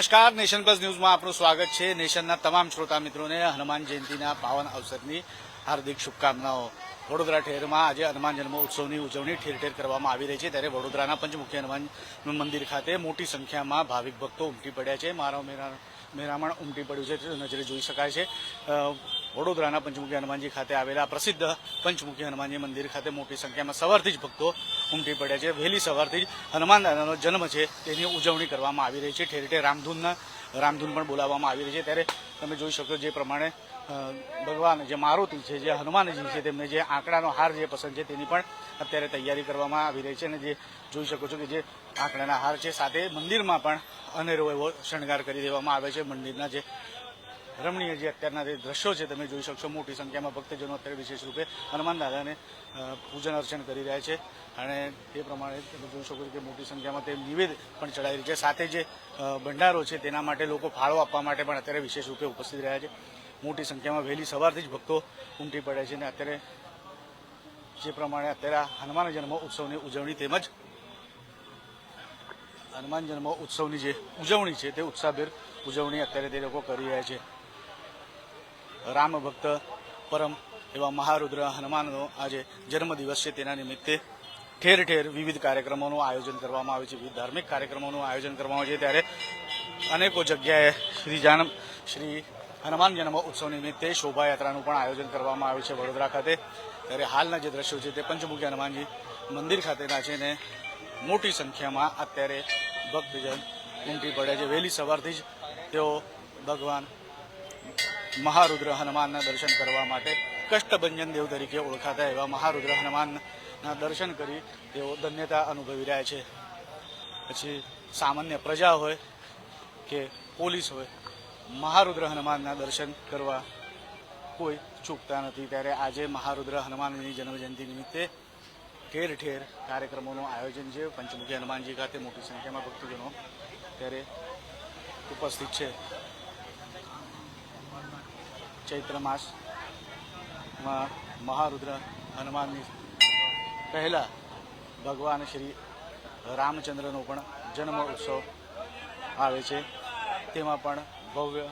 નમસ્કાર, nation plus ન્યૂઝમાં આપનું સ્વાગત છે. નેશનના તમામ શ્રોતા મિત્રોને હનુમાન જયંતિના પાવન અવસરની હાર્દિક શુભકામનાઓ. વડોદરા ઠેરમાં આજે હનુમાન જન્મ ઉત્સવની ઉજવણી ઠેર ઠેર કરવામાં આવી રહી છે. ત્યારે વડોદરાના પંચમુખી હનુમાન મંદિર ખાતે મોટી સંખ્યામાં ભાવિક ભક્તો ઉમટી પડ્યા છે. મારો મેરા મેરામણ ઉમટી પડ્યું છે નજરે જોઈ શકાય છે. વડોદરાના પંચમુખી હનુમાનજી ખાતે આવેલા પ્રસિદ્ધ પંચમુખી હનુમાનજી મંદિર ખાતે મોટી સંખ્યામાં સવારથી જ ભક્તો ઉમટી પડ્યા છે. વહેલી સવારથી જ હનુમાન દાદાનો જન્મ છે. તેની ઉજવણી કરવામાં આવી રહી છે. ઠેર ઠેર રામધૂનના રામધૂન પણ બોલાવવામાં આવી રહી છે. ત્યારે તમે જોઈ શકો જે પ્રમાણે ભગવાન જે મારુતિ છે, જે હનુમાનજી છે, તેમને જે આંકડાનો હાર જે પસંદ છે, તેની પણ અત્યારે તૈયારી કરવામાં આવી રહી છે અને જે જોઈ શકો છો કે જે આંકડાના હાર છે. સાથે મંદિરમાં પણ અનેરો એવો શણગાર કરી દેવામાં આવે છે. મંદિરના જે રમણીય જે અત્યારના જે દ્રશ્યો છે તમે જોઈ શકશો, મોટી સંખ્યામાં ભક્તજનો અત્યારે વિશેષ રૂપે હનુમાન દાદાને પૂજન અર્ચન કરી રહ્યા છે. અને તે પ્રમાણે તમે જોઈ શકો છો કે મોટી સંખ્યામાં તે નિવેદ પણ ચડાવી રહી છે. સાથે જે ભંડારો છે તેના માટે લોકો ફાળો આપવા માટે પણ અત્યારે વિશેષ રૂપે ઉપસ્થિત રહ્યા છે. મોટી સંખ્યામાં વહેલી સવારથી જ ભક્તો ઉમટી પડ્યા છે અને અત્યારે જે પ્રમાણે અત્યારે હનુમાન જન્મ ઉત્સવની ઉજવણી તેમજ હનુમાન જન્મ ઉત્સવની જે ઉજવણી છે તે ઉત્સાહભેર ઉજવણી અત્યારે તે લોકો કરી રહ્યા છે. રામ ભક્ત પરમ એવા મહારુદ્ર હનુમાનનો આજે જન્મદિવસ છે. તેના નિમિત્તે ઠેર ઠેર વિવિધ કાર્યક્રમોનું આયોજન કરવામાં આવે છે. વિવિધ ધાર્મિક કાર્યક્રમોનું આયોજન કરવામાં આવે છે. ત્યારે અનેકો જગ્યાએ શ્રી જાન, શ્રી હનુમાન જન્મ ઉત્સવ નિમિત્તે શોભાયાત્રાનું પણ આયોજન કરવામાં આવ્યું છે વડોદરા ખાતે. ત્યારે હાલના જે દ્રશ્યો છે તે પંચમુખી હનુમાનજી મંદિર ખાતેના છે ને મોટી સંખ્યામાં અત્યારે ભક્તજન ઉમટી પડ્યા છે. વહેલી સવારથી જ તેઓ ભગવાન મહારુદ્ર હનુમાનના દર્શન કરવા માટે કષ્ટભંજન દેવ તરીકે ઓળખાતા એવા મહારુદ્ર હનુમાનના દર્શન કરી તેઓ ધન્યતા અનુભવી રહ્યા છે. પછી સામાન્ય પ્રજા હોય કે પોલીસ હોય, મહારુદ્ર હનુમાનના દર્શન કરવા કોઈ ચૂકતા નથી. ત્યારે આજે મહારુદ્ર હનુમાનની જન્મજયંતિ નિમિત્તે ઠેર ઠેર કાર્યક્રમોનું આયોજન છે. પંચમુખી હનુમાનજી ખાતે મોટી સંખ્યામાં ભક્તજનો ત્યારે ઉપસ્થિત છે. ચૈત્ર માસમાં મહારુદ્ર હનુમાનની પહેલાં ભગવાન શ્રી રામચંદ્રનો પણ જન્મ ઉત્સવ આવે છે. તેમાં પણ ભવ્ય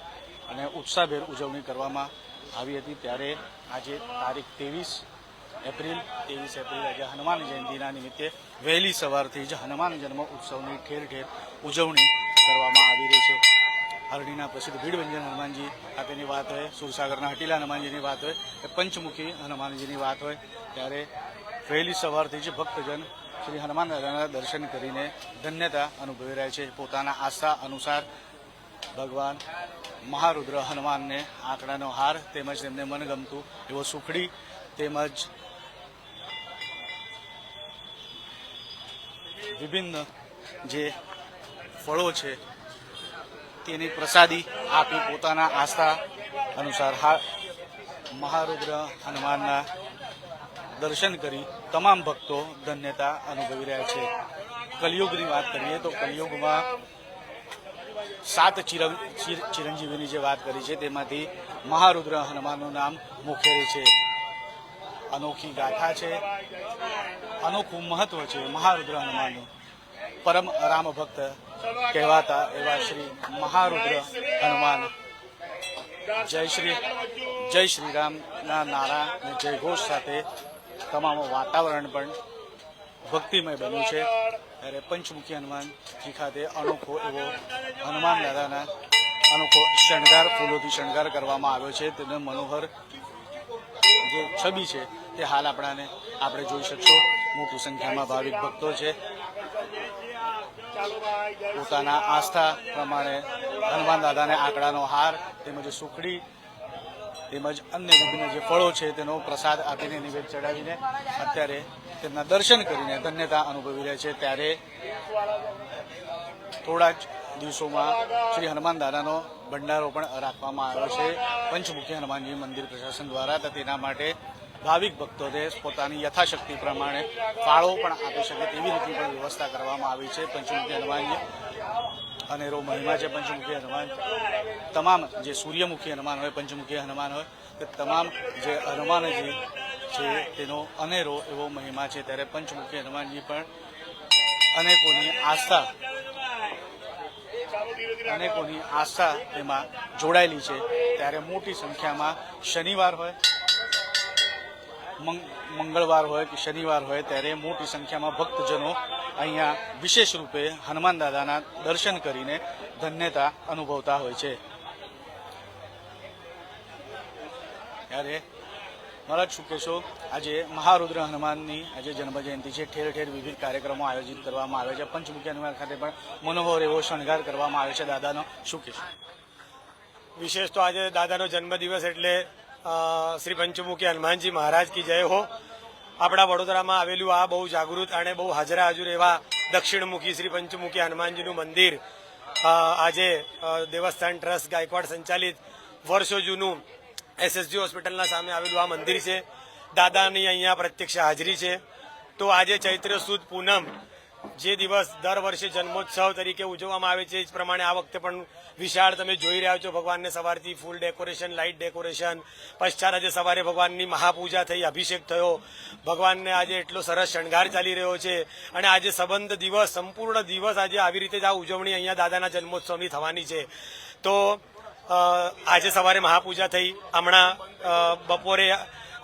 અને ઉત્સાહભેર ઉજવણી કરવામાં આવી હતી. ત્યારે આજે તારીખ ત્રેવીસ એપ્રિલ ત્રેવીસ એપ્રિલ આજે હનુમાન જયંતિના નિમિત્તે વહેલી સવારથી જ હનુમાન જન્મ ઉત્સવની ઠેર ઠેર ઉજવણી કરવામાં આવી રહી છે. હરણીના પ્રસિદ્ધ ભીડભંજન હનુમાનજી ખાતેની વાત હોય, સુરસાગરના હટીલા હનુમાનજીની વાત હોય, કે પંચમુખી હનુમાનજીની વાત હોય, ત્યારે વહેલી સવારથી જ ભક્તજન શ્રી હનુમાન દાદાના દર્શન કરીને ધન્યતા અનુભવી રહ્યા છે. પોતાના આસ્થા અનુસાર ભગવાન મહારુદ્ર હનુમાનને આંકડાનો હાર તેમજ તેમને મનગમતું એવો સુખડી તેમજ વિભિન્ન જે ફળો છે તેની પ્રસાદી આપી પોતાના આસ્થા અનુસાર હા, મહારુદ્ર હનુમાનના દર્શન કરી તમામ ભક્તો ધન્યતા અનુભવી રહ્યા છે. કલિયુગની વાત કરીએ તો કલિયુગમાં સાત ચિરં, ચિર- ચિરંજીવીની જે વાત કરી છે, તેમાંથી મહારુદ્ર હનુમાનનું નામ મુખ્ય છે. અનોખી ગાથા છે. અનોખું મહત્વ છે મહારુદ્ર હનુમાનનું. પરમ રામ ભક્ત કહેવાતા એવા શ્રી મહારુદ્ર હનુમાન. જય શ્રી જય શ્રી રામના નારા અને જય ઘોષ સાથે તમામ વાતાવરણ પણ ભક્તિમય બન્યું છે. ત્યારે પંચમુખી હનુમાનજી ખાતે અનોખો એવો હનુમાન દાદાના અનોખો શણગાર, ફૂલોથી શણગાર કરવામાં આવ્યો છે. તેને મનોહર જે છબી છે તે હાલ આપણાને, આપણે જોઈ શકશો. મોટી સંખ્યામાં ભાવિક ભક્તો છે. પોતાના આસ્થા પ્રમાણે હનુમાન દાદાને આંકડાનો હાર તેમજ સુખડી તેમજ અન્ય વિભિન્ન જે ફળો છે તેનો પ્રસાદ આપીને નિવેદ ચડાવીને અત્યારે તેમના દર્શન કરીને ધન્યતા અનુભવી રહ્યા છે. ત્યારે થોડા જ દિવસોમાં શ્રી હનુમાન દાદાનો ભંડારો પણ રાખવામાં આવ્યો છે. પંચમુખી હનુમાનજી મંદિર પ્રશાસન દ્વારા તેના માટે ભાવિક ભક્તોને પોતાની યથાશક્તિ પ્રમાણે ફાળો પણ આપી શકે તેવી રીતની પણ વ્યવસ્થા કરવામાં આવી છે. પંચમુખી હનુમાનજી અનેરો મહિમા છે પંચમુખી હનુમાન. તમામ જે સૂર્યમુખી હનુમાન હોય, પંચમુખી હનુમાન હોય, તે તમામ જે હનુમાનજી છે તેનો અનેરો એવો મહિમા છે. ત્યારે પંચમુખી હનુમાનજી પણ અનેકોની આસ્થા અનેકોની આસ્થા તેમાં જોડાયેલી છે. ત્યારે મોટી સંખ્યામાં શનિવાર હોય મંગળવાર હોય કે શનિવાર હોય ત્યારે મોટી સંખ્યામાં ભક્તજનો અહીંયા વિશેષ રૂપે હનુમાન દાદાના દર્શન કરીને ધન્યતા અનુભવતા હોય છે. ત્યારે મહારાજ શું કહેશો? આજે મહારુદ્ર હનુમાનની આજે જન્મજયંતિ છે. ઠેર ઠેર વિવિધ કાર્યક્રમો આયોજિત કરવામાં આવે છે. પંચમુખી હનુમાન ખાતે પણ મનોહર એવો શણગાર કરવામાં આવે છે. દાદાનો શું કહેશો? વિશેષ તો આજે દાદાનો જન્મદિવસ એટલે શ્રી પંચમુખી હનુમાનજી મહારાજ કી જય હો. આપણા વડોદરામાં આવેલું આ બહુ જાગૃત અને બહુ હાજરા હાજર એવા દક્ષિણમુખી શ્રી પંચમુખી હનુમાનજીનું મંદિર આજે દેવસ્થાન ટ્રસ્ટ ગાયકવાડ સંચાલિત વર્ષો જૂનું એસએસજી હોસ્પિટલના સામે આવેલું આ મંદિર છે. દાદાની અહીંયા પ્રત્યક્ષ હાજરી છે. તો આજે ચૈત્ર સુદ પૂનમ જે દિવસ દર વર્ષે જન્મોત્સવ તરીકે ઉજવવામાં આવે છે, એ જ પ્રમાણે આ વખતે પણ વિશાળ તમે જોઈ રહ્યા છો ભગવાનને સવારથી ફૂલ ડેકોરેશન લાઇટ ડેકોરેશન પશ્ચાત આજે સવારે ભગવાનની મહાપૂજા થઈ, અભિષેક થયો, ભગવાનને આજે એટલો સરસ શણગાર ચાલી રહ્યો છે. અને આજે સંબંધ દિવસ, સંપૂર્ણ દિવસ આજે આવી રીતે જ આ ઉજવણી અહીંયા દાદાના જન્મોત્સવની થવાની છે. તો આજે સવારે મહાપૂજા થઈ. હમણાં બપોરે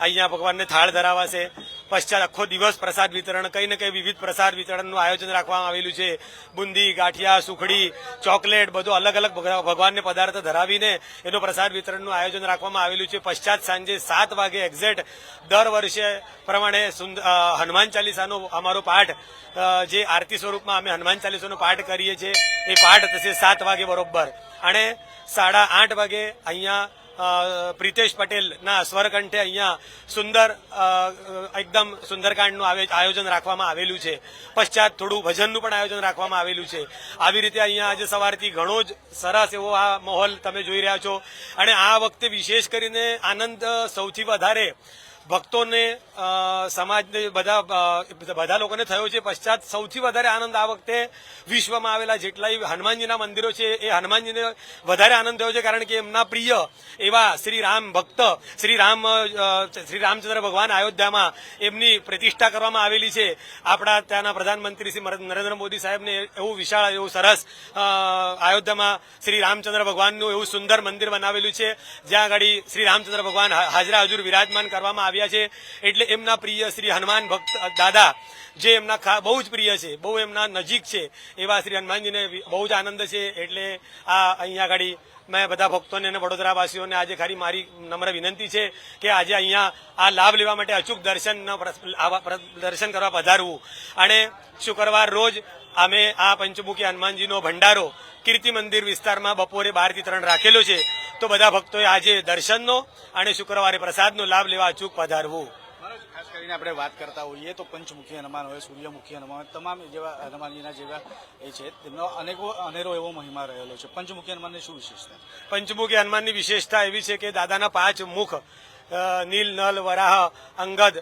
અહીંયા ભગવાનને થાળ ધરાવાશે. પશ્ચાત આખો દિવસ પ્રસાદ વિતરણ, કંઈ ને કંઈ વિવિધ પ્રસાદ વિતરણનું આયોજન રાખવામાં આવેલું છે. બુંદી, ગાંઠિયા, સુખડી, ચોકલેટ, બધું અલગ અલગ ભગવા- ભગવાનને પદાર્થ ધરાવીને એનો પ્રસાદ વિતરણનું આયોજન રાખવામાં આવેલું છે. પશ્ચાત સાંજે સાત વાગે એક્ઝેક્ટ દર વર્ષે પ્રમાણે હનુમાન ચાલીસાનો અમારો પાઠ જે આરતી સ્વરૂપમાં અમે હનુમાન ચાલીસાનો પાઠ કરીએ છીએ, એ પાઠ થશે સાત વાગે બરોબર. અને સાડા આઠ વાગે અહીંયા પ્રિતેશ પટેલના સ્વરકંઠે અહીંયા સુંદર એકદમ સુંદરકાંડનું આયોજન રાખવામાં આવેલું છે. પશ્ચાત થોડું ભજનનું પણ આયોજન રાખવામાં આવેલું છે. આવી રીતે અહીંયા આજે સવારથી ઘણો જ સરસ એવો આ માહોલ તમે જોઈ રહ્યા છો. અને આ વખતે વિશેષ કરીને આનંદ સૌથી વધારે ભક્તોને સમાજને બધા બધા લોકોને થયો છે પશ્ચાત સૌથી વધારે આનંદ આ વખતે વિશ્વમાં આવેલા જેટલાય હનુમાનજીના મંદિરો છે, એ હનુમાનજીને વધારે આનંદ થયો છે કારણ કે એમના પ્રિય એવા શ્રી રામ ભક્ત, શ્રી રામ શ્રી રામચંદ્ર ભગવાન અયોધ્યામાં એમની પ્રતિષ્ઠા કરવામાં આવેલી છે. આપણા ત્યાંના પ્રધાનમંત્રી શ્રી નરેન્દ્ર મોદી સાહેબને એવું વિશાળ, એવું સરસ અયોધ્યામાં શ્રી રામચંદ્ર ભગવાનનું એવું સુંદર મંદિર બનાવેલું છે. જ્યાં આગળ શ્રી રામચંદ્ર ભગવાન હાજરા હજુર વિરાજમાન કરવામાં આવ્યા છે. એટલે એમના પ્રિય શ્રી હનુમાન ભક્ત દાદા, જે એમના બહુ જ પ્રિય છે, બહુ એમના નજીક છે, એવા શ્રી હનુમાનજીને બહુ જ આનંદ છે. એટલે આ અહીંયા આગળ મેં બધા ભક્તોને અને વડોદરાવાસીઓને આજે ખાલી મારી નમ્ર વિનંતી છે કે આજે અહીંયા આ લાભ લેવા માટે અચૂક દર્શન દર્શન કરવા પધારવું. અને શુક્રવાર રોજ અમે આ પંચમુખી હનુમાનજીનો ભંડારો કીર્તિ મંદિર વિસ્તારમાં બપોરે બારથી ત્રણ રાખેલો છે. તો બધા ભક્તોએ આજે દર્શનનો અને શુક્રવારે પ્રસાદનો લાભ લેવા અચૂક પધારવું. ખાસ કરીને આપણે વાત કરતા હોઈએ તો પંચમુખી હનુમાન હોય સૂર્યમુખી હનુમાન હોય તમામ જેવા હનુમાનજીના જેવા એ છે. તેમનો અનેકો અનેરો એવો મહિમા રહેલો છે. પંચમુખી હનુમાનની શું વિશેષતા? પંચમુખી હનુમાનની વિશેષતા એવી છે કે દાદાના પાંચ મુખ નીલ નલ વરાહ અંગદ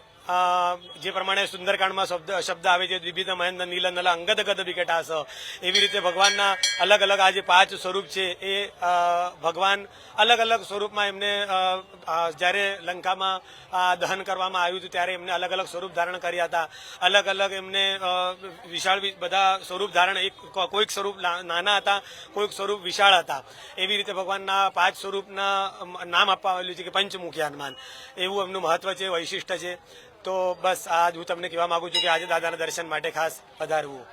જે પ્રમાણે સુંદરકાંડમાં શબ્દ શબ્દ આવે છે દ્વિવિધ મહેન્દ્ર, નીલ, નલ અંગત ગત વિકટાસ. એવી રીતે ભગવાનના અલગ અલગ આ જે પાંચ સ્વરૂપ છે એ ભગવાન અલગ અલગ સ્વરૂપમાં એમને જ્યારે લંકામાં દહન કરવામાં આવ્યું હતું ત્યારે એમને અલગ અલગ સ્વરૂપ ધારણ કર્યા હતા. અલગ અલગ એમને વિશાળ બધા સ્વરૂપ ધારણ, એક કોઈક સ્વરૂપ નાના હતા, કોઈક સ્વરૂપ વિશાળ હતા. એવી રીતે ભગવાનના પાંચ સ્વરૂપના નામ આપવા આવેલું છે કે પંચમુખી હનુમાન. એવું એમનું મહત્વ છે, વૈશિષ્ટ છે. તો બસ આજ હું તમને કહેવા માંગુ છું કે આજે દાદાના દર્શન માટે ખાસ પધારવું.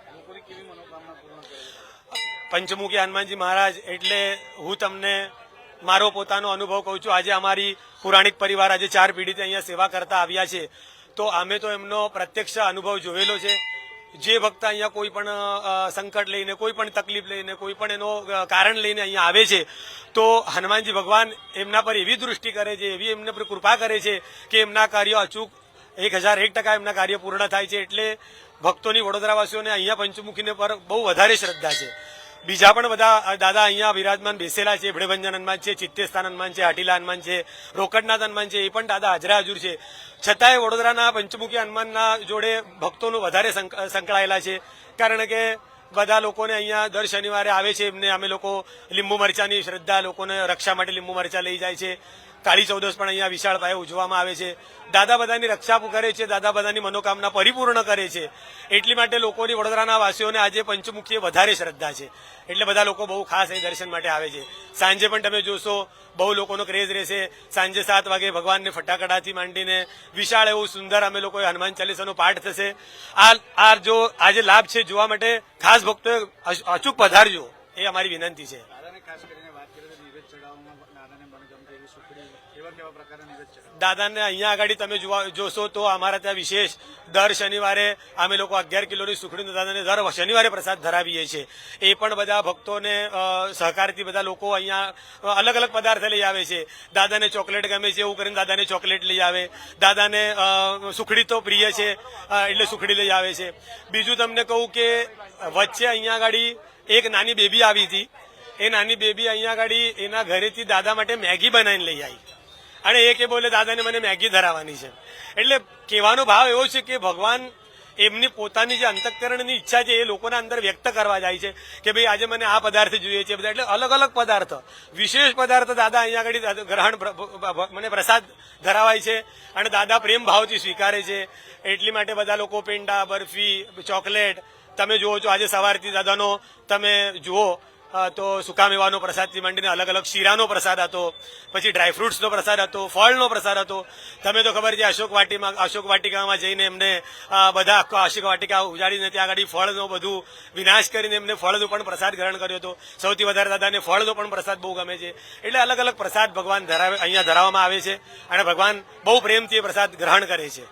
પંચમુખી હનુમાનજી મહારાજ, એટલે હું તમને મારો પોતાનો અનુભવ કહું છું. આજે અમારી પુરાણિક પરિવાર આજે ચાર પેઢીથી અહીંયા સેવા કરતા આવ્યા છે. તો અમે તો એમનો પ્રત્યક્ષ અનુભવ જોયેલો છે. જે ભક્ત અહીંયા કોઈ પણ સંકટ લઈને, કોઈ પણ તકલીફ લઈને, કોઈ પણ એનો કારણ લઈને અહીંયા આવે છે, તો હનુમાનજી ભગવાન એમના પર એવી દૃષ્ટિ કરે છે, એવી એમને પર કૃપા કરે છે કે એમના કાર્યો અચૂક એક હજાર એક ટકા એમના કાર્ય પૂર્ણ થાય છે એટલે ભક્તોની વડોદરાવાસીઓને અહીંયા પંચમુખીને પર બહુ વધારે શ્રદ્ધા છે. બીજા પણ બધા દાદા અહીંયા વિરાજમાન બેસેલા છે ભેડભંજન હનુમાન છે ચિત્તેસ્થાન હનુમાન છે હાટીલા હનુમાન છે રોકડનાથ હનુમાન છે, એ પણ દાદા હાજરા હાજર છે. છતાંય વડોદરાના પંચમુખી હનુમાનના જોડે ભક્તોનું વધારે સંક- સંકળાયેલા છે. કારણ કે બધા લોકોને અહીંયા દર શનિવારે આવે છે, એમને અમે લોકો લીંબુ મરચાની શ્રદ્ધા, લોકોને રક્ષા માટે લીંબુ મરચા લઈ જાય છે. કાળી ચૌદશ પણ અહીંયા વિશાળ પાયે ઉજવવામાં આવે છે. દાદા બધાની રક્ષા કરે છે, દાદા બધાની મનોકામના પરિપૂર્ણ કરે છે. એટલી માટે લોકોની વડોદરાના વાસીઓને આજે પંચમુખીએ વધારે શ્રદ્ધા છે. એટલે બધા લોકો બહુ ખાસ અહીં દર્શન માટે આવે છે. સાંજે પણ તમે જોશો, બહુ લોકોનો ક્રેઝ રહેશે. સાંજે સાત વાગે ભગવાનને ફટાકડાથી માંડીને વિશાળ એવું સુંદર અમે લોકોએ હનુમાન ચાલીસાનો પાઠ થશે. આ આ જો આજે લાભ છે જોવા માટે, ખાસ ભક્તો અચૂક પધારજો એ અમારી વિનંતી છે દાદાને ખાસ કરીને વાત કરીએ તો નિવેદ ચડાવવામાં દાદાને મનગમતી એવી સુખડી કેવા કેવા પ્રકારના નિવેદ ચડાવે દાદાને અહીંયા આગળ તમે જોશો તો અમારા ત્યાં વિશેષ દર શનિવારે અમે લોકો અગિયાર કિલોની સુખડીનો દાદાને દર શનિવારે પ્રસાદ ધરાવીએ છીએ. એ પણ બધા ભક્તોને સહકારથી બધા લોકો અહીંયા અલગ અલગ પદાર્થ લઈ આવે છે. દાદાને ચોકલેટ ગમે છે એવું કરીને દાદાને ચોકલેટ લઈ આવે. દાદાને સુખડી તો પ્રિય છે એટલે સુખડી લઈ આવે છે. બીજું તમને કહું કે વચ્ચે અહીંયા આગળ એક નાની બેબી આવી હતી. એ નાની બેબી અહીંયા આગળ એના ઘરેથી દાદા માટે મેગી બનાવીને લઈ આવી. અને એ કે બોલે, દાદાને મને મેગી ધરાવવાની છે. એટલે કહેવાનો ભાવ એવો છે કે ભગવાન એમની પોતાની જે અંતઃકરણની ઈચ્છા છે એ લોકોના અંદર વ્યક્ત કરવા જાય છે કે ભાઈ, આજે મને આ પદાર્થ જોઈએ છે. બધા એટલે અલગ અલગ પદાર્થ. વિશેષ પદાર્થ દાદા અહીંયા આગળ ગ્રહણ મને પ્રસાદ ધરાવાય છે અને દાદા પ્રેમ ભાવથી સ્વીકારે છે. એટલી માટે બધા લોકો પેંડા, બરફી, ચોકલેટ, તમે જુઓ છો આજે સવારથી દાદાનો, તમે જુઓ તો સુકા મેવાનો પ્રસાદથી માંડીને અલગ અલગ શીરાનો પ્રસાદ હતો, પછી ડ્રાયફ્રૂટ્સનો પ્રસાદ હતો, ફળનો પ્રસાદ હતો. તમે તો ખબર છે અશોક વાટીમાં અશોક વાટિકામાં જઈને એમને બધા આખો અશોક વાટિકા ઉજાડીને ત્યાં આગળ ફળનો બધું વિનાશ કરીને એમને ફળનો પણ પ્રસાદ ગ્રહણ કર્યો હતો. સૌથી વધારે દાદાને ફળનો પણ પ્રસાદ બહુ ગમે છે. એટલે અલગ અલગ પ્રસાદ ભગવાન ધરાવે, અહીંયા ધરાવવામાં આવે છે અને ભગવાન બહુ પ્રેમથી એ પ્રસાદ ગ્રહણ કરે છે.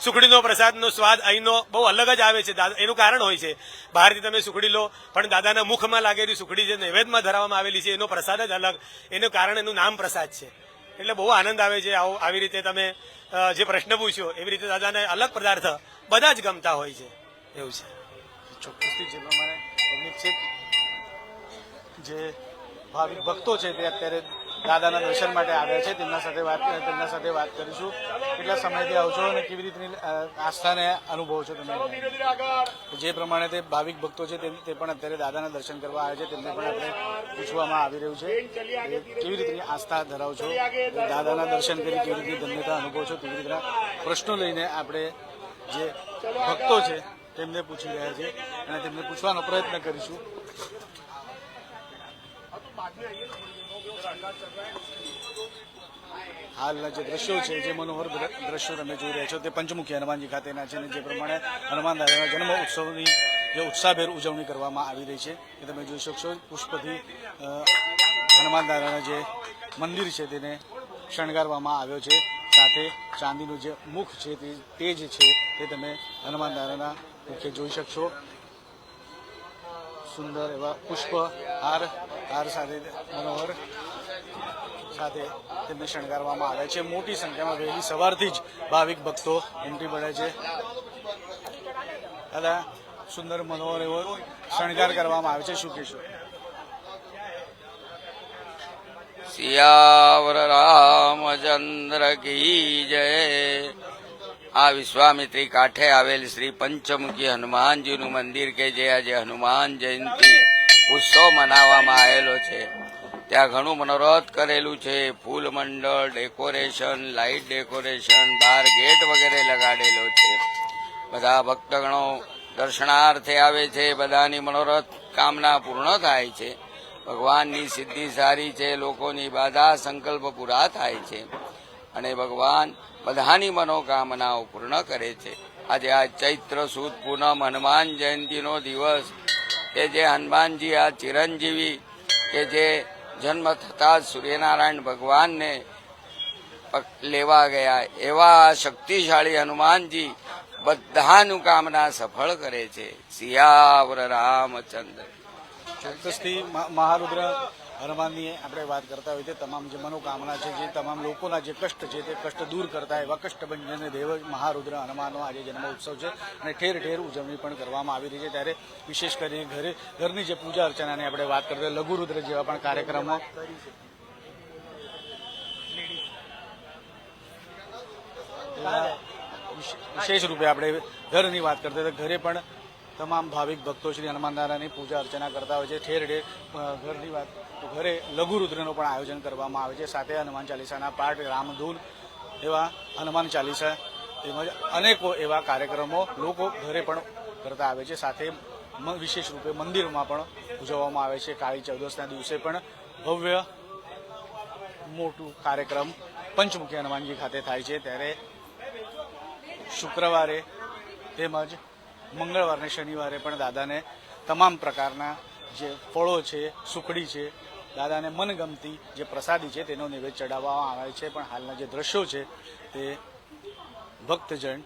સુખડીનો પ્રસાદનો સ્વાદ અહીંનો બહુ અલગ જ આવે છે એનું કારણ હોય છે. બહારથી તમે સુખડી લો, પણ દાદાના મુખમાં લાગેલી સુખડી જે નૈવેદ્યમાં ધરાવવામાં આવેલી છે, એનો પ્રસાદ જ અલગ. એનું કારણ એનું નામ પ્રસાદ છે. એટલે બહુ આનંદ આવે છે આવો, આવી રીતે તમે જે પ્રશ્ન પૂછ્યો, એવી રીતે દાદાને અલગ પદાર્થ બધા જ ગમતા હોય છે. એવું છે. ચોક્કસથી પ્રમાણે જે ભાવિક ભક્તો છે તે અત્યારે દાદાના દર્શન માટે આવ્યા છે. તેમના સાથે વાત તેમના સાથે વાત કરીશું. કેટલા સમયથી આવશો અને કેવી રીતની આસ્થાને અનુભવો છો તમે? જે પ્રમાણે તે ભાવિક ભક્તો છે તે પણ અત્યારે દાદાના દર્શન કરવા આવે છે. તેમને પણ આપણે પૂછવામાં આવી રહ્યું છે કેવી રીતની આસ્થા ધરાવ છો? દાદાના દર્શન કરી કેવી રીતની ધન્યતા અનુભવ છો? કેવી રીતના પ્રશ્નો લઈને આપણે જે ભક્તો છે તેમને પૂછી રહ્યા છે અને તેમને પૂછવાનો પ્રયત્ન કરીશું. હાલના જે દ્રશ્યો છે, જે મનોહર દ્ર- દ્રશ્યો તમે જોઈ રહ્યા છો, તે પંચમુખી હનુમાનજી ખાતેના છે અને જે પ્રમાણે હનુમાન દાદાના જન્મ ઉત્સવની, જે ઉત્સાહભેર ઉજવણી કરવામાં આવી રહી છે. એ તમે જોઈ શકશો, પુષ્પથી હનુમાન દાદાના જે મંદિર છે તેને શણગારવામાં આવ્યો છે. સાથે ચાંદીનું જે મુખ છે, તે તેજ છે, તે તમે હનુમાન દાદાના મુખે જોઈ શકશો. સુંદર એવા પુષ્પ, હાર હાર સાથે મનોહર સાથે તેમને શણગારવામાં આવે છે. મોટી સંખ્યામાં વહેલી સવારથી જ ભાવિક ભક્તો ઉમટી પડે છે. દાદા, સુંદર મનોહર એવો શણગાર કરવામાં આવે છે. શું કહેશું? સિયાવર રામચંદ્ર કી જય. આ વિશ્વામિત્રી કાંઠે આવેલ શ્રી પંચમુખી હનુમાનજીનું મંદિર કે જે આજે હનુમાન જયંતિ ઉત્સવ મનાવવામાં આવેલો છે. ત્યાં ઘણું મનોરથ કરેલું છે. ફૂલ મંડળ, ડેકોરેશન લાઇટ ડેકોરેશન, બાર ગેટ વગેરે લગાડેલો છે. બધા ભક્તગણો દર્શનાર્થે આવે છે. બધાની મનોરથ કામના પૂર્ણ થાય છે. ભગવાનની સિદ્ધિ સારી છે. લોકોની બાધા સંકલ્પ પૂરા થાય છે. અને ભગવાન બધાની મનોકામનાઓ પૂર્ણ કરે છે. આજે આ ચૈત્ર સુદ પૂનમ હનુમાન જયંતિનો દિવસ કે જે હનુમાનજી આ ચિરંજીવી કે જે જન્મ થતા સૂર્યનારાયણ ભગવાનને લેવા ગયા, એવા શક્તિશાળી હનુમાનજી બધાનું કામના સફળ કરે છે. સિયાવર રામચંદ્ર. ચોક્કસથી મહારુદ્ર હનુમાનની આપણે વાત કરતા હોય તે તમામ જે મનોકામના છે, જે તમામ લોકોના જે કષ્ટ છે તે કષ્ટ દૂર કરતા એવા કષ્ટભંજન દેવ મહારુદ્ર હનુમાનનો આજે જન્મોત્સવ છે અને ઠેર ઠેર ઉજવણી પણ કરવામાં આવી રહી છે. ત્યારે વિશેષ કરીને ઘરે, ઘરની જે પૂજા અર્ચનાની આપણે વાત કરતા લઘુરુદ્ર જેવા પણ કાર્યક્રમો વિશે- વિશેષ રૂપે આપણે ઘરની વાત કરતા હતા ઘરે પણ તમામ ભાવિક ભક્તો શ્રી હનુમાન દાદાની પૂજા અર્ચના કરતા હોય છે. ઠેર ઠેર ઘરની વાત, ઘરે લઘુરુદ્રનું પણ આયોજન કરવામાં આવે છે. સાથે હનુમાન ચાલીસાના પાઠ, રામધૂન એવા હનુમાન ચાલીસા તેમજ અનેકો એવા કાર્યક્રમો લોકો ઘરે પણ કરતા આવે છે. સાથે વિશેષ રૂપે મંદિરમાં પણ ઉજવવામાં આવે છે. કાળી ચૌદસના દિવસે પણ ભવ્ય મોટું કાર્યક્રમ પંચમુખી હનુમાનજી ખાતે થાય છે. ત્યારે શુક્રવારે તેમજ મંગળવારને, શનિવારે પણ દાદાને તમામ પ્રકારના જે ફળો છે, સુખડી છે, દાદાને મનગમતી જે પ્રસાદી છે તેનો નૈવેદ્ય ચડાવવામાં આવે છે. પણ હાલના જે દ્રશ્યો છે તે ભક્તજન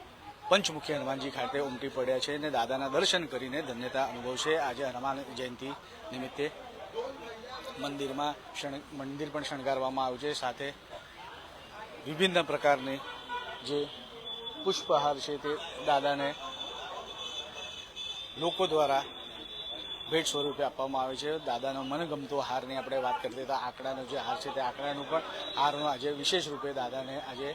પંચમુખી હનુમાનજી ખાતે ઉમટી પડ્યા છે અને દાદાના દર્શન કરીને ધન્યતા અનુભવશે. આજે હનુમાન જયંતિ નિમિત્તે મંદિરમાં શણ, મંદિર પણ શણગારવામાં આવ્યું છે. સાથે વિભિન્ન પ્રકારની જે પુષ્પહાર છે તે દાદાને લોકો દ્વારા ભેટ સ્વરૂપે આપવામાં આવે છે. દાદાનો મનગમતો હારની આપણે વાત કરતા હતા આંકડાનો જે હાર છે તે આંકડાનું પણ હારનું આજે વિશેષ રૂપે દાદાને આજે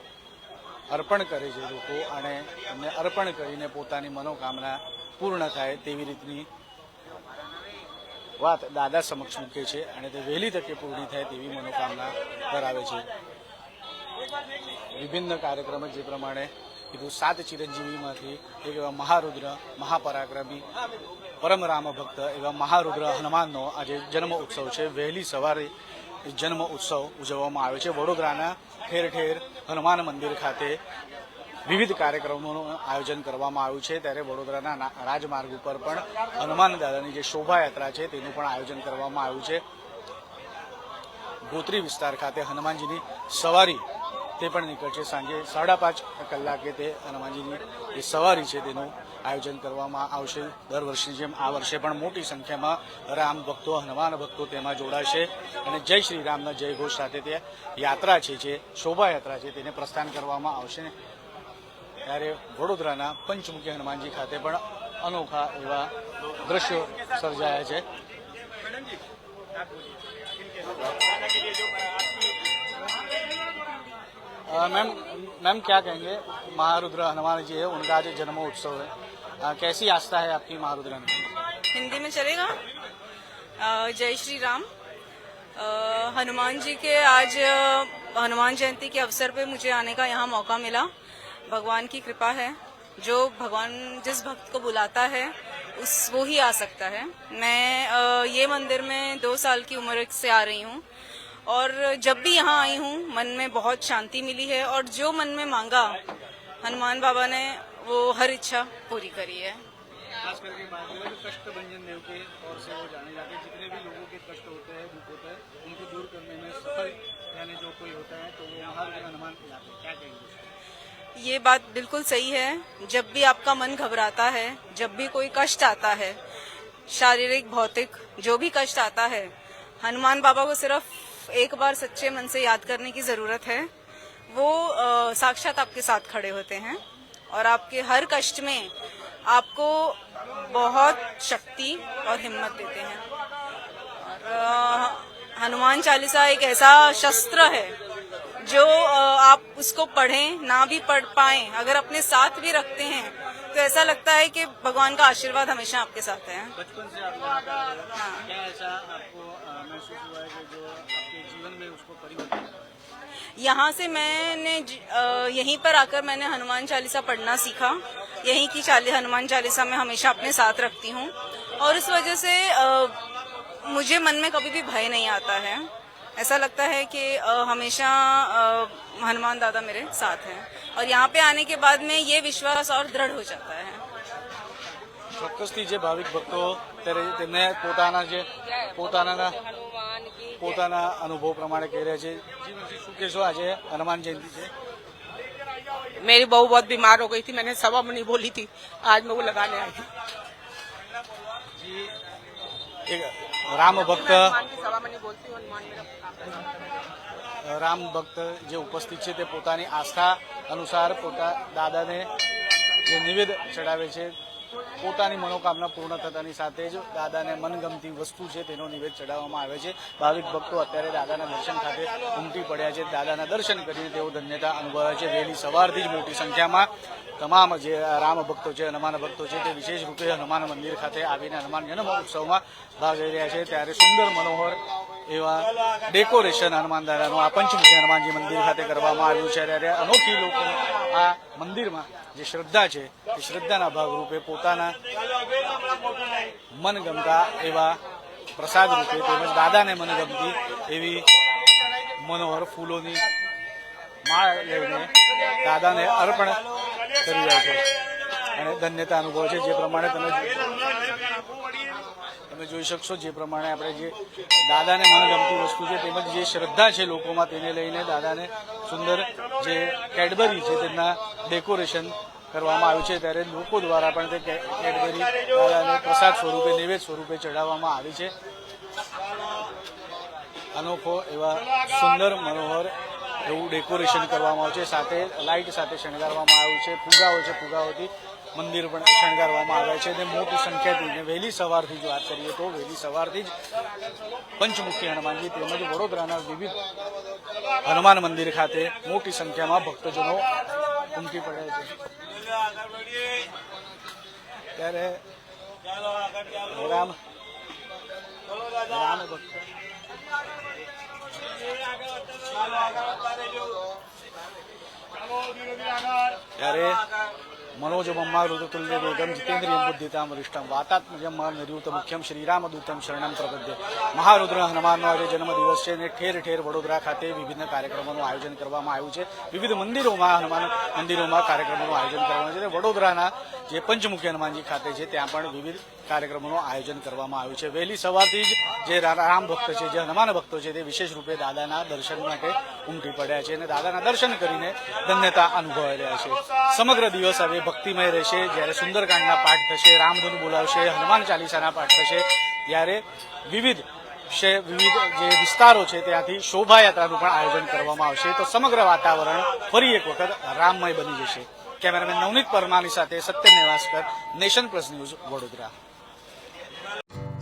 અર્પણ કરે છે લોકો અને એમને અર્પણ કરીને પોતાની મનોકામના પૂર્ણ થાય તેવી રીતની વાત દાદા સમક્ષ મૂકે છે અને તે વહેલી તકે પૂર્ણ થાય તેવી મનોકામના ધરાવે છે. વિભિન્ન કાર્યક્રમો જે પ્રમાણે કીધું સાત ચિરંજીવીમાંથી એક એવા મહારુદ્ર, મહાપરાક્રમી પરમ રામ ભક્ત એવા મહારુદ્ર હનુમાનનો આજે જન્મ ઉત્સવ છે. વહેલી સવારે જન્મ ઉત્સવ ઉજવવામાં આવે છે. વડોદરાના ઠેર ઠેર હનુમાન મંદિર ખાતે વિવિધ કાર્યક્રમોનું આયોજન કરવામાં આવ્યું છે. ત્યારે વડોદરાના રાજમાર્ગ ઉપર પણ હનુમાન દાદાની જે શોભાયાત્રા છે તેનું પણ આયોજન કરવામાં આવ્યું છે. ગોત્રી વિસ્તાર ખાતે હનુમાનજીની સવારી તે પણ નીકળશે. સાંજે સાડા પાંચ કલાકે તે હનુમાનજીની જે સવારી છે તેનું આયોજન કરવામાં આવશે. દર વર્ષની જેમ આ વર્ષે પણ મોટી સંખ્યામાં રામ ભક્તો, હનુમાન ભક્તો તેમાં જોડાશે. અને જય શ્રી રામના જય ઘોષ સાથે તે યાત્રા છે, જે શોભાયાત્રા છે, તેને પ્રસ્થાન કરવામાં આવશે. ત્યારે વડોદરાના પંચમુખી હનુમાનજી ખાતે પણ અનોખા એવા દ્રશ્યો સર્જાયા છે. मैम मैम क्या कहेंगे? महारुद्र हनुमान जी है उनका आज जन्मोत्सव है। अ, कैसी आस्था है आपकी महारुद्र में हिंदी में चलेगा? जय श्री राम। हनुमान जी के आज हनुमान जयंती के अवसर पे मुझे आने का यहाँ मौका मिला। भगवान की कृपा है। जो भगवान जिस भक्त को बुलाता है उस वो ही आ सकता है। मैं ये मंदिर में दो साल की उम्र से आ रही हूँ। और जब भी यहाँ आई हूँ मन में बहुत शांति मिली है और जो मन में मांगा हनुमान बाबा ने वो हर इच्छा पूरी करी है। खास करके बात करें तो कष्ट भंजन देव के और से वो जाने जाते जितने भी लोगों के कष्ट होते हैं दुख होता है उनको दूर करने में सफल यानी जो कोई होता है तो वो महारुद्र हनुमान कहलाते हैं। क्या कहेंगे ये बात बिल्कुल सही है। जब भी आपका मन घबराता है जब भी कोई कष्ट आता है शारीरिक भौतिक जो भी कष्ट आता है हनुमान बाबा को सिर्फ़ एक बार सच्चे मन से याद करने की ज़रूरत है। वो साक्षात आपके साथ खड़े होते हैं और आपके हर कष्ट में आपको बहुत शक्ति और हिम्मत देते हैं। और हनुमान चालीसा एक ऐसा शस्त्र है जो आप उसको पढ़ें ना भी पढ़ पाए अगर अपने साथ भी रखते हैं तो ऐसा लगता है कि भगवान का आशीर्वाद हमेशा आपके साथ है। बचपन से आप हो। क्या ऐसा आपको महसूस हुआ है कि जो आपके जीवन में उसको परिवर्तन करा है? यहाँ से मैंने ज- अ, यहीं पर आकर मैंने हनुमान चालीसा पढ़ना सीखा यहीं की चाली हनुमान चालीसा मैं हमेशा अपने साथ रखती हूँ और इस वजह से अ, मुझे मन में कभी भी भय नहीं आता है ऐसा लगता है कि अ, हमेशा अ, हनुमान दादा मेरे साथ हैं और यहाँ पे आने के बाद में ये विश्वास और दृढ़ हो जाता है ચોક્કસથી જે ભાવિક ભક્તો ત્યારે તેમને પોતાના જે પોતાના પોતાના અનુભવ પ્રમાણે કહી રહ્યા છે જી મંત્રી, શું કહેશો આજે હનુમાન જયંતિ છે मेरी बहू बहुत बीमार हो गई थी मैंने सवा मनी बोली थी आज मैं वो लगाने आई हूँ જી એક રામ ભક્ત हनुमान की सवा मनी बोलती हूँ हनुमान मेरा રામ ભક્ત જે ઉપસ્થિત છે તે પોતાની આસ્થા અનુસાર પોતા દાદાને જે નિવેદ ચડાવે છે પોતાની મનોકામના પૂર્ણ થતાની સાથે જ દાદાને મનગમતી વસ્તુ છે તેનો નિવેદ ચડાવવામાં આવે છે. ભાવિક ભક્તો અત્યારે દાદાના દર્શન ખાતે ઉમટી પડ્યા છે. દાદાના દર્શન કરીને તેઓ ધન્યતા અનુભવે છે. વહેલી સવારથી જ મોટી સંખ્યામાં તમામ જે રામ ભક્તો છે, હનુમાન ભક્તો છે તે વિશેષ રૂપે હનુમાન મંદિર ખાતે આવીને હનુમાન જન્મ ઉત્સવમાં ભાગ લઈ રહ્યા છે. ત્યારે સુંદર મનોહર એવા ડેકોરેશન હનુમાન દાદાનું આ પંચમુખી હનુમાનજી મંદિર ખાતે કરવામાં આવ્યું છે. ત્યારે અનોખી લોકો આ મંદિરમાં જે શ્રદ્ધા છે, એ શ્રદ્ધાના ભાગરૂપે પોતાના મનગમતા એવા પ્રસાદ રૂપે તેમજ દાદાને મનગમતી એવી મનોહર ફૂલોની માળ લઈને દાદાને અર્પણ કરી રહ્યા છે. અને ધન્યતા અનુભવ છે, જે પ્રમાણે તમે તમે જોઈ શકશો, જે પ્રમાણે આપણે જે દાદાને મનગમતી વસ્તુ છે તેમજ જે શ્રદ્ધા છે લોકોમાં, તેને લઈને દાદાને સુંદર જે કેડબરી છે, તેમના ડેકોરેશન કરવામાં આવ્યું છે, ત્યારે લોકો દ્વારા પણ તે કેડબરી પ્રસાદ સ્વરૂપે, નિવેદ સ્વરૂપે ચઢાવવામાં આવી છે. અનોખો એવા સુંદર મનોહર એવું ડેકોરેશન કરવામાં આવ્યું છે. સાથે લાઇટ સાથે શણગારવામાં આવ્યું છે. ફુગાઓ છે ફુગાઓથી મંદિર પણ શણગારવામાં આવે છે અને મોટી સંખ્યાથી વહેલી સવારથી જ વાત કરીએ તો વહેલી સવારથી જ પંચમુખી હનુમાનજી તેમજ વડોદરાના વિવિધ હનુમાન મંદિર ખાતે મોટી સંખ્યામાં ભક્તજનો ઉમટી પડે છે. ત્યારે રામ રામ ભક્ત. ત્યારે બુદ્ધિતામ વરિષ્ઠમ વાતાત્મજમ નિરુત મુખ્યમ શ્રીરામદૂતમ શરણમ પ્રપદ્ય મહારુદ્ર હનુમાનનો આજે જન્મદિવસ છે અને ઠેર ઠેર વડોદરા ખાતે વિવિધ કાર્યક્રમોનું આયોજન કરવામાં આવ્યું છે. વિવિધ મંદિરોમાં હનુમાન મંદિરોમાં કાર્યક્રમોનું આયોજન કરવામાં છે. વડોદરાના જે પંચમુખી હનુમાનજી ખાતે છે, ત્યાં પણ વિવિધ કાર્યક્રમોનું આયોજન કરવામાં આવ્યું છે. વહેલી સવારથી જ જે રામ ભક્ત છે, જે હનુમાન ભક્તો છે, તે વિશેષ રૂપે દાદાના દર્શન માટે ઉમટી પડ્યા છે અને દાદાના દર્શન કરીને ધન્યતા અનુભવી રહ્યા છે. સમગ્ર દિવસ હવે ભક્તિમય રહેશે. જ્યારે સુંદરકાંડના પાઠ થશે, રામધૂન બોલાવશે, હનુમાન ચાલીસાના પાઠ થશે, ત્યારે વિવિધ છે વિવિધ જે વિસ્તારો છે, ત્યાંથી શોભાયાત્રાનું પણ આયોજન કરવામાં આવશે. તો સમગ્ર વાતાવરણ ફરી એક વખત રામમય બની જશે. કેમેરામેન નવનીત પરમાની સાથે Satya Nevaskar nation plus news Vadodara.